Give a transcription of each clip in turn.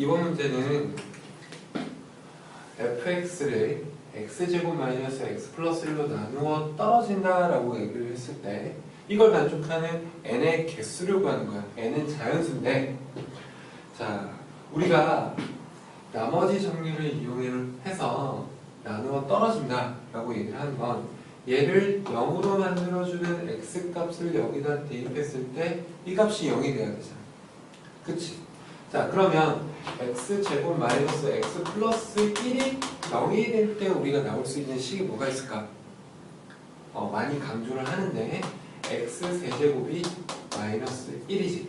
이번 문제는 fx를 x제곱 마이너스 x 플러스 1로 나누어 떨어진다라고 얘기를 했을 때 이걸 만족하는 n의 개수를 구하는 거야. n은 자연수인데 자 우리가 나머지 정리를 이용해서 나누어 떨어진다 라고 얘기를 하는 건 얘를 0으로 만들어주는 x 값을 여기다 대입했을 때 이 값이 0이 돼야 되잖아. 그치? 자 그러면 x 제곱 마이너스 x 플러스 1이 0이 될 때 우리가 나올 수 있는 식이 뭐가 있을까? 어, 많이 강조를 하는데 x 세제곱이 마이너스 1이지.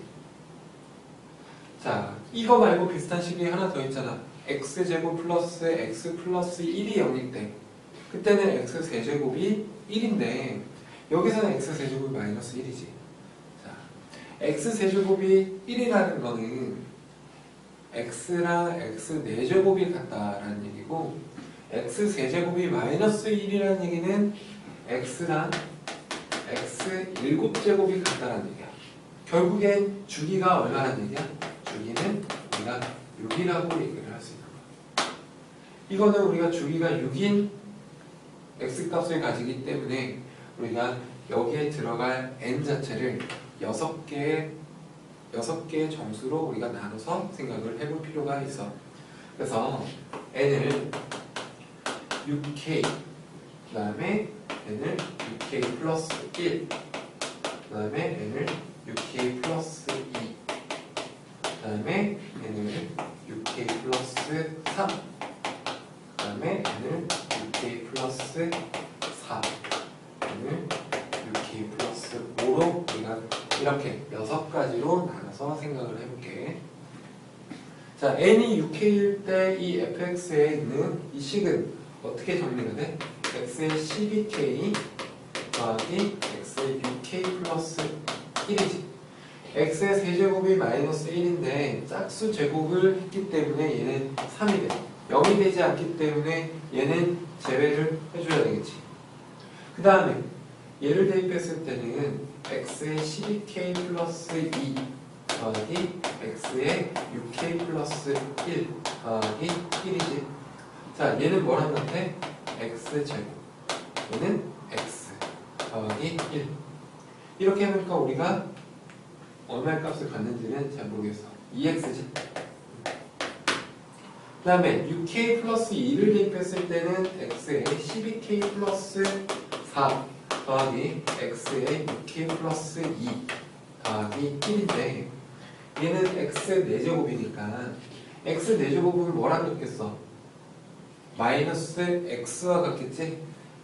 자 이거 말고 비슷한 식이 하나 더 있잖아. x 제곱 플러스 x 플러스 1이 0일 때 그때는 x 세제곱이 1인데 여기서는 x 세제곱이 마이너스 1이지. 자 x 세제곱이 1이라는 거는 x랑 x 4제곱이 같다라는 얘기고 x 세제곱이 마이너스 1이라는 얘기는 x랑 x 7제곱이 같다라는 얘기야. 결국엔 주기가 얼마라는 얘기야? 주기는 우리가 6이라고 얘기를 할 수 있는 거야. 이거는 우리가 주기가 6인 x값을 가지기 때문에 우리가 여기에 들어갈 n 자체를 6개의 6개의 정수로 우리가 나눠서 생각을 해볼 필요가 있어. 그래서 n을 6k 그 다음에 n을 6k 플러스 1 그 다음에 n을 6k 플러스 2 그 다음에 n을 6k 플러스 3그 다음에 n을 6k 플러스 4 n을 6k 플러스 5로 우리가 이렇게 여섯 가지로 나눠서 생각을 해볼게. 자, n이 6k일 때 이 fx에 있는 이 식은 어떻게 정리가 돼? x의 12k 더하기 x의 6k 플러스 1이지. x의 세제곱이 마이너스 1인데 짝수 제곱을 했기 때문에 얘는 3이 돼. 0이 되지 않기 때문에 얘는 제외를 해줘야 되겠지. 그 다음에 얘를 대입했을 때는 x의 12k 플러스 2 더하기 x의 6k 플러스 1 더하기 1이지. 자, 얘는 뭐랑 같아? x 제곱. 얘는 x 더하기 1. 이렇게 해보니까 우리가 얼마의 값을 갖는지는 잘 모르겠어. 2x지. 그 다음에 6k 플러스 2를 대입했을 때는 x의 12k 플러스 4 더하기 x의 6k 플러스 2 더하기 1인데 얘는 x 4제곱이니까 x 4제곱은 뭐랑 같겠어? 마이너스 x와 같겠지?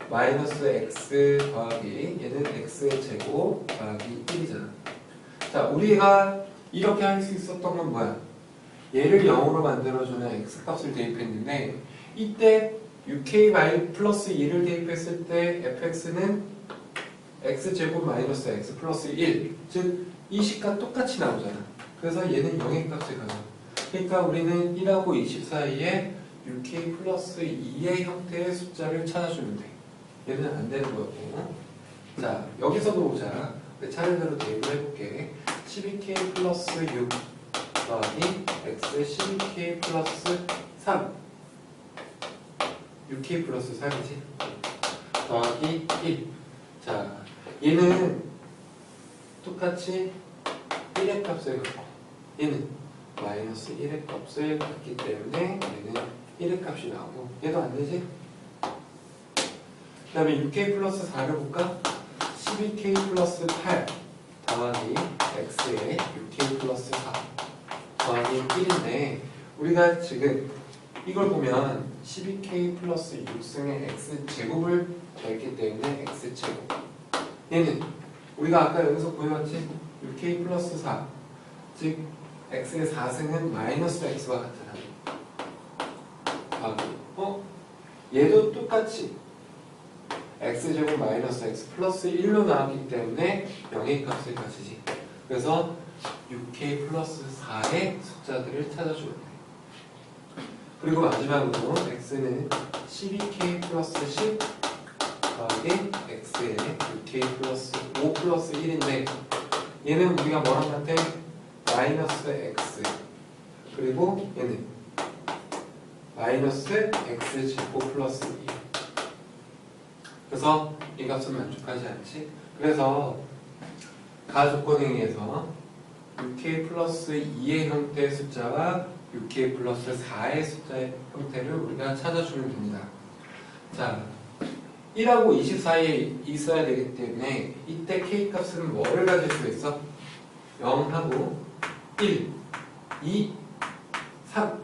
마이너스 x 더하기 얘는 x의 제곱 더하기 1이잖아 자 우리가 이렇게 할 수 있었던 건 뭐야? 얘를 0으로 만들어주는 x값을 대입했는데 이때 6k 마이 플러스 2를 대입했을 때 fx는 x제곱 마이너스 x 플러스 1 즉 이 식과 똑같이 나오잖아. 그래서 얘는 0의 값을 가져 그러니까 우리는 1하고 20 사이에 6k 플러스 2의 형태의 숫자를 찾아주면 돼. 얘는 안 되는 거고 자 여기서도 보자. 내 차례대로 대입을 해볼게. 12k 플러스 6 더하기 x 12k 플러스 3 6k 플러스 3이지? 더하기 1 자, 얘는 똑같이 1의 값을 갖고 얘는 마이너스 1의 값을 갖기 때문에 얘는 1의 값이 나오고 얘도 안 되지? 그 다음에 6k 플러스 4를 볼까? 12k 플러스 8 더하기 x의 6k 플러스 4 더하기 1인데 우리가 지금 이걸 보면 12k 플러스 6승의 x 제곱을 더했기 때문에 x 제곱 얘는 우리가 아까 여기서 보여왔지? 6k 플러스 4 즉 x의 4승은 마이너스 x와 같잖아. 더하기 어? 얘도 똑같이. X제곱 마이너스 x 플러스 1로 나왔기 때문에 0의 값을 가지지. 그래서 6k 플러스 4의 숫자들을 찾아주면 돼. 그리고 마지막으로 x는 12k 플러스 10 더하기 x의 6k 플러스 5 플러스 1인데 얘는 우리가 뭐랑 같아? 마이너스 x. 그리고 얘는 마이너스 x 제곱 플러스 2 그래서 이 값은 만족하지 않지? 그래서 가 조건에 의해서 6k 플러스 2의 형태의 숫자와 6k 플러스 4의 숫자의 형태를 우리가 찾아주면 됩니다. 자 1하고 20 사이에 있어야 되기 때문에 이때 k 값은 뭐를 가질 수 있어? 0하고 1, 2, 3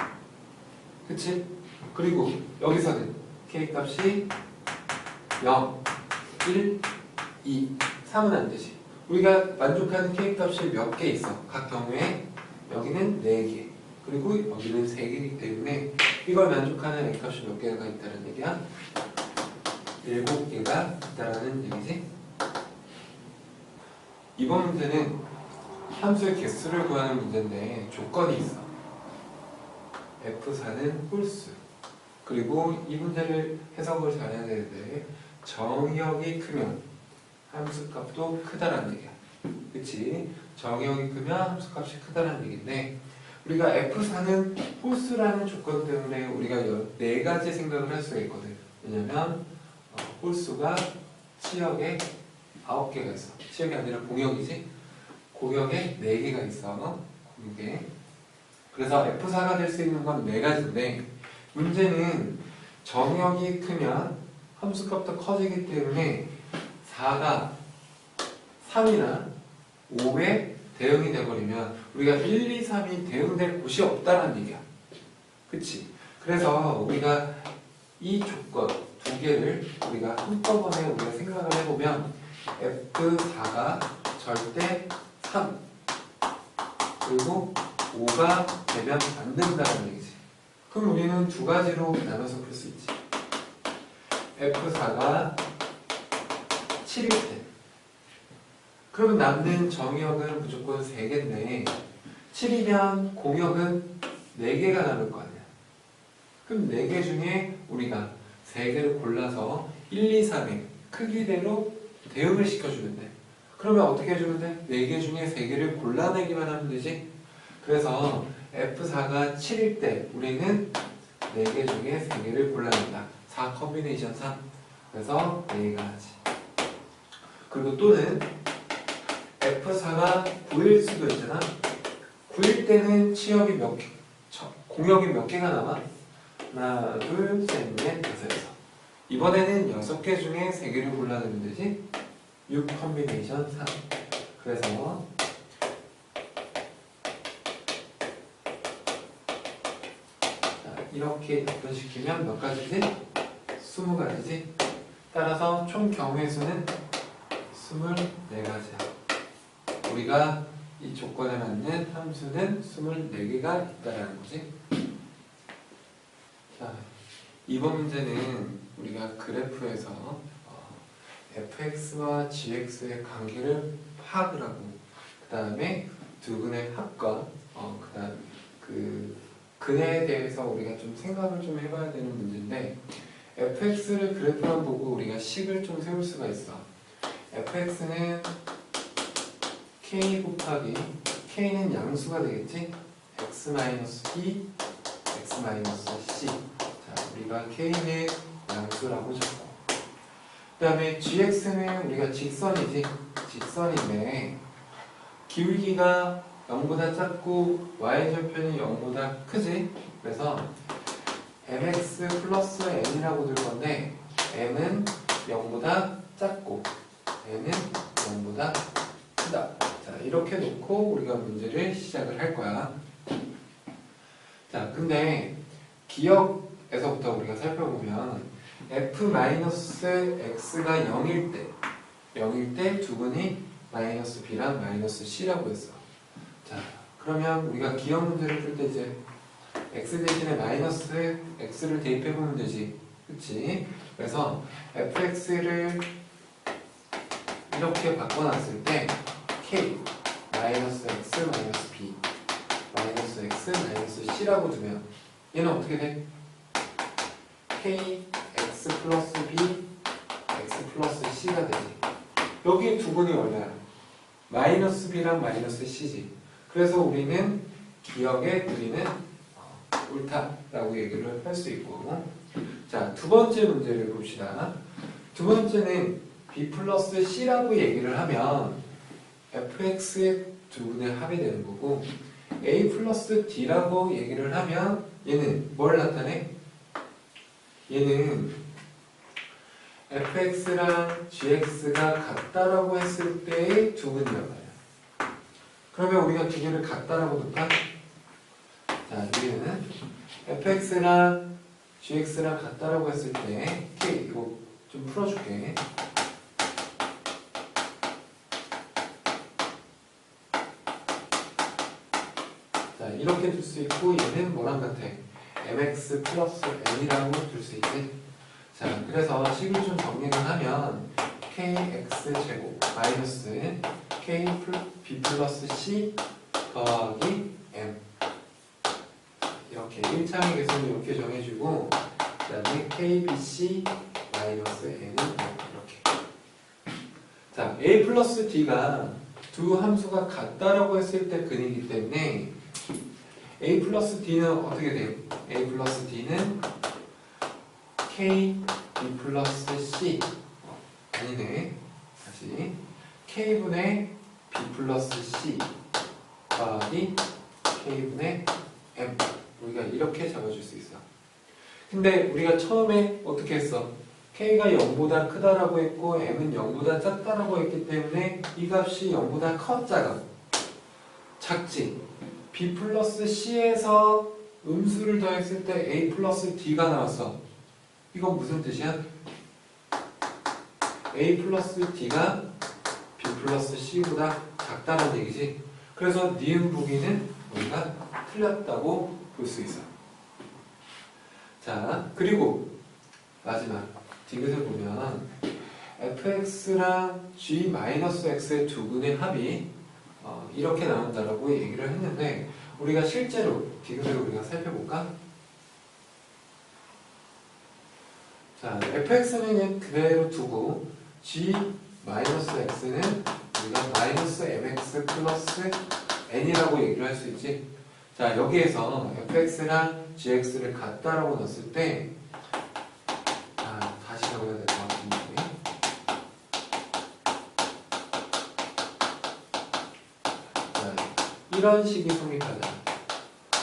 그치? 그리고 여기서는 k 값이 0, 1, 2, 3은 안 되지 우리가 만족하는 k 값이 몇 개 있어 각 경우에 여기는 4개 그리고 여기는 3개이기 때문에 이걸 만족하는 a 값이 몇 개가 있다는 얘기야? 7개가 있다는 얘기지? 이번 문제는 함수의 개수를 구하는 문제인데 조건이 있어. F4는 홀수. 그리고 이 문제를 해석을 잘해야 되는데 정의역이 크면 함수값도 크다라는 얘기야. 그치? 정의역이 크면 함수값이 크다라는 얘기인데 우리가 F4는 홀수라는 조건 때문에 우리가 여- 네 가지 생각을 할 수가 있거든. 왜냐면 어, 홀수가 치역에 9개가 있어. 치역이 아니라 공역이지? 공역에 4개가 있어. 공역에 그래서 F4가 될 수 있는 건네 가지인데 문제는 정역이 크면 함수값도 커지기 때문에 4가 3이나 5에 대응이 돼버리면 우리가 1, 2, 3이 대응될 곳이 없다는 얘기야. 그치? 그래서 우리가 이 조건 두 개를 우리가 한꺼번에 우리가 생각을 해보면 F4가 절대 3 그리고 5가 되면 안 된다는 얘기지. 그럼 우리는 두 가지로 나눠서 풀 수 있지. F4가 7일 때. 그러면 남는 정역은 무조건 3개인데 7이면 공역은 4개가 남을 거 아니야. 그럼 4개 중에 우리가 3개를 골라서 1, 2, 3의 크기대로 대응을 시켜주면 돼. 그러면 어떻게 해주면 돼? 4개 중에 3개를 골라내기만 하면 되지? 그래서 F4가 7일 때 우리는 4개 중에 3개를 골라낸다. 4 컨비네이션 3. 그래서 4개가 하지. 그리고 또는 F4가 9일 수도 있잖아. 9일 때는 치역이 몇 개, 저- 공역이 몇 개가 남아? 하나, 둘, 셋, 넷, 다섯, 여섯. 이번에는 6개 중에 3개를 골라내면 되지? 6 컨비네이션 3. 그래서 자, 이렇게 답변시키면 몇 가지지? 20가지지? 따라서 총 경우의 수는 24가지야. 우리가 이 조건에 맞는 함수는 24개가 있다라는 거지. 자, 이번 문제는 우리가 그래프에서 어, fx와 gx의 관계를 파악을 하고 그 다음에 두 근의 합과 어, 그 다음 그 근에 대해서 우리가 좀 생각을 좀 해봐야 되는 문제인데 fx를 그래프만 보고 우리가 식을 좀 세울 수가 있어. fx는 k 곱하기 k는 양수가 되겠지? x-b x-c 자 우리가 k는 양수라고 적고 그 다음에 gx는 우리가 직선이지? 직선인데 기울기가 0보다 작고 y절편이 0보다 크지? 그래서 mx 플러스 n이라고 들 건데 m은 0보다 작고 n은 0보다 크다. 자 이렇게 놓고 우리가 문제를 시작을 할 거야. 자 근데 기억 에서부터 우리가 살펴보면 f-x가 0일 때 0일 때 두 분이 마이너스 b랑 마이너스 c라고 했어 자 그러면 우리가 기억 문제를 풀 때 이제 x 대신에 마이너스 x를 대입해 보면 되지 그치? 그래서 fx를 이렇게 바꿔놨을 때 k 마이너스 x 마이너스 b 마이너스 x 마이너스 c라고 두면 얘는 어떻게 돼? K x 플러스 b x 플러스 c가 되지 여기 두 분이 얼마야? 마이너스 b랑 마이너스 c지 그래서 우리는 기억에 드리는 어, 옳다라고 얘기를 할 수 있고 자 두 번째 문제를 봅시다 두 번째는 b 플러스 c라고 얘기를 하면 fx의 두 분의 합이 되는 거고 a 플러스 d라고 얘기를 하면 얘는 뭘 나타내? 얘는 fx랑 gx가 같다라고 했을 때의 두 분이란 말이야. 그러면 우리가 두 개를 같다라고 볼까? 자, 여기는 fx랑 gx랑 같다라고 했을 때 k 이거 좀 풀어줄게. 자, 이렇게 둘 수 있고 얘는 뭐랑 같아? Mx 플러스 n이라고 둘 수 있지? 자, 그래서 식을 좀 정리를 하면 kx 제곱 마이너스 k 플- b 플러스 c 더하기 m 이렇게 1차의 개수는 이렇게 정해주고 그 다음에 kbc 마이너스 n은 이렇게 자, a 플러스 d가 두 함수가 같다라고 했을 때 근이기 때문에 a 플러스 d는 어떻게 돼요? a 플러스 d는 k b 플러스 c. 어, 아니네. 다시. K분의 b 플러스 c 더하기 k분의 m. 우리가 이렇게 잡아줄 수 있어. 근데 우리가 처음에 어떻게 했어? k가 0보다 크다라고 했고 m은 0보다 작다라고 했기 때문에 이 값이 0보다 커 작아? 작지 b 플러스 c에서 음수를 더했을 때 a 플러스 d가 나왔어. 이건 무슨 뜻이야? a 플러스 d가 b 플러스 c보다 작다는 얘기지. 그래서 니은 보기는 우리가 틀렸다고 볼 수 있어. 자 그리고 마지막 디귿을 보면 fx랑 g-x의 두 분의 합이 어, 이렇게 나온다라고 얘기를 했는데 우리가 실제로 디귿을 우리가 살펴볼까? 자, fx는 그대로 두고 g-x는 우리가 마이너스 mx 플러스 n이라고 얘기를 할 수 있지. 자, 여기에서 fx랑 gx를 같다라고 넣었을 때 아, 다시 적어야 될 것 같은데. 자, 이런 식이 성립하자.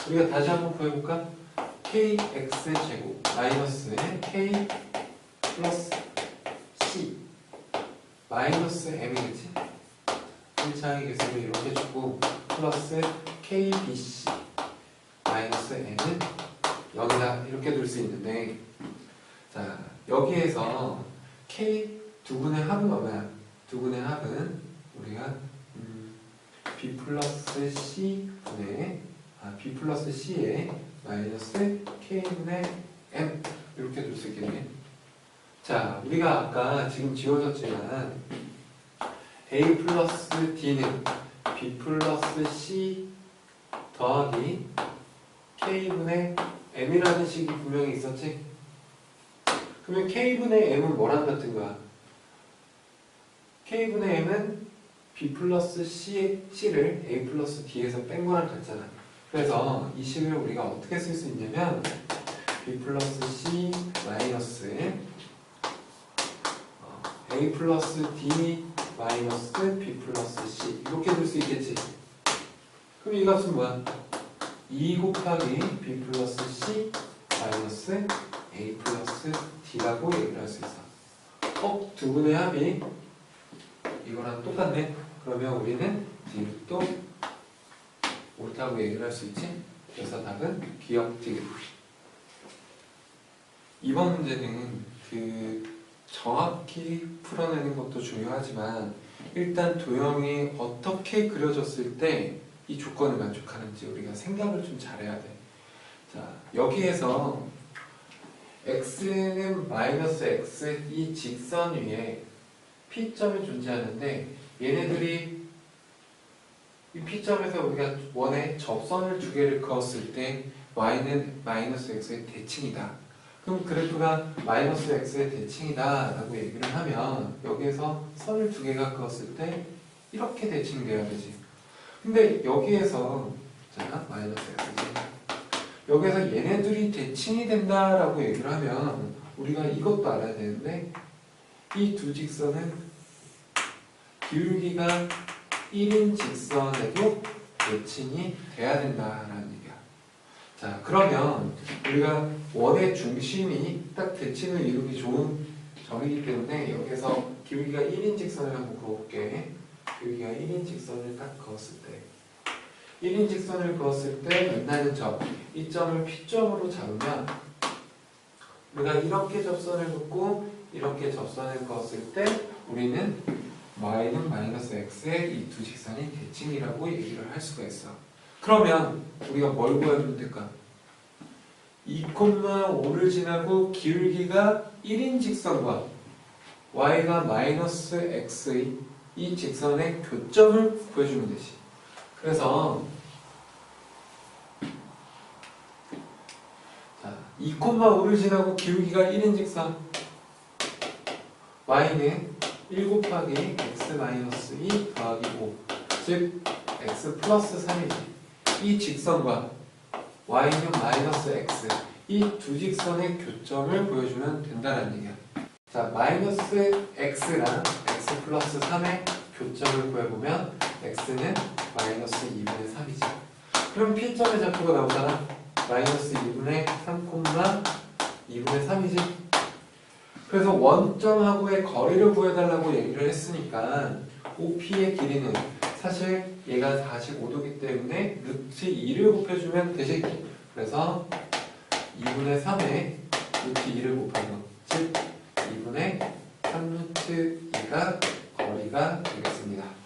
우리가 다시 한번 구해볼까? kx 제곱 마이너스 k 플러스 c 마이너스 m이겠지? 1차의 개수를 이렇게 주고 플러스 kbc 마이너스 n은 여기다 이렇게 둘 수 있는데 자 여기에서 k 두 분의 합은 얼마야? 두 분의 합은 우리가 음, b 플러스 c 분의 아, b 플러스 c에 마이너스 k분의 m 이렇게 둘 수 있겠네. 자 우리가 아까 지금 지워졌지만 a 플러스 d는 b 플러스 c 더하기 k분의 m이라는 식이 분명히 있었지? 그러면 k분의 m은 뭐랑 같은 거야? k분의 m은 b 플러스 c, c를 a 플러스 d에서 뺀 거랑 같잖아. 그래서 이 식을 우리가 어떻게 쓸 수 있냐면 b 플러스 c 마이너스 어, a 플러스 d 마이너스 b 플러스 c 이렇게 될수 있겠지. 그럼 이 값은 뭐야? 2 곱하기 b 플러스 c 마이너스 a 플러스 d라고 얘기를 할 수 있어. 어? 두 분의 합이 이거랑 똑같네. 그러면 우리는 또 옳다고 얘기를 할 수 있지. 그래서 답은 기억 디귿. 이번 문제는 그 정확히 풀어내는 것도 중요하지만 일단 도형이 어떻게 그려졌을 때 이 조건을 만족하는지 우리가 생각을 좀 잘해야 돼. 자, 여기에서 x는 마이너스 x 이 직선 위에 p점이 존재하는데 얘네들이 이 p점에서 우리가 원에 접선을 두 개를 그었을 때 y는 마이너스 x의 대칭이다. 그럼 그래프가 마이너스 x의 대칭이다 라고 얘기를 하면 여기에서 선을 두 개가 그었을 때 이렇게 대칭돼야 되지. 근데 여기에서 자, 마이너스 x제곱. 여기서 얘네들이 대칭이 된다 라고 얘기를 하면 우리가 이것도 알아야 되는데 이 두 직선은 기울기가 1인 직선에도 대칭이 돼야 된다라는 얘기야. 자, 그러면 우리가 원의 중심이 딱 대칭을 이루기 좋은 점이기 때문에 여기서 기울기가 1인 직선을 한번 그어볼게. 기울기가 1인 직선을 딱 그었을 때 1인 직선을 그었을 때 만나는 점, 이 점을 P점으로 잡으면 우리가 이렇게 접선을 긋고 이렇게 접선을 그었을 때 우리는 y는 마이너스 x의 이 두 직선이 대칭이라고 얘기를 할 수가 있어. 그러면 우리가 뭘 구해주면 될까? 2,5를 지나고 기울기가 1인 직선과 y가 마이너스 x의 이 직선의 교점을 구해주면 되지. 그래서 자, 2,5를 지나고 기울기가 1인 직선 y는 1 곱하기 x 마이너스 2 더하기 5, 즉 x 플러스 3이지. 이 직선과 y는 마이너스 x 이 두 직선의 교점을 보여주면 된다는 얘기야. 자, 마이너스 x랑 x 플러스 3의 교점을 구해보면 x는 마이너스 2분의 3이지. 그럼 P점의 좌표가 나오잖아. 마이너스 2분의 3, 2분의 3이지. 그래서 원점하고의 거리를 구해달라고 얘기를 했으니까 OP의 길이는 사실 얘가 45도기 때문에 루트 2를 곱해주면 되지. 그래서 2분의 3에 루트 2를 곱하면 즉 2분의 3루트 2가 거리가 되겠습니다.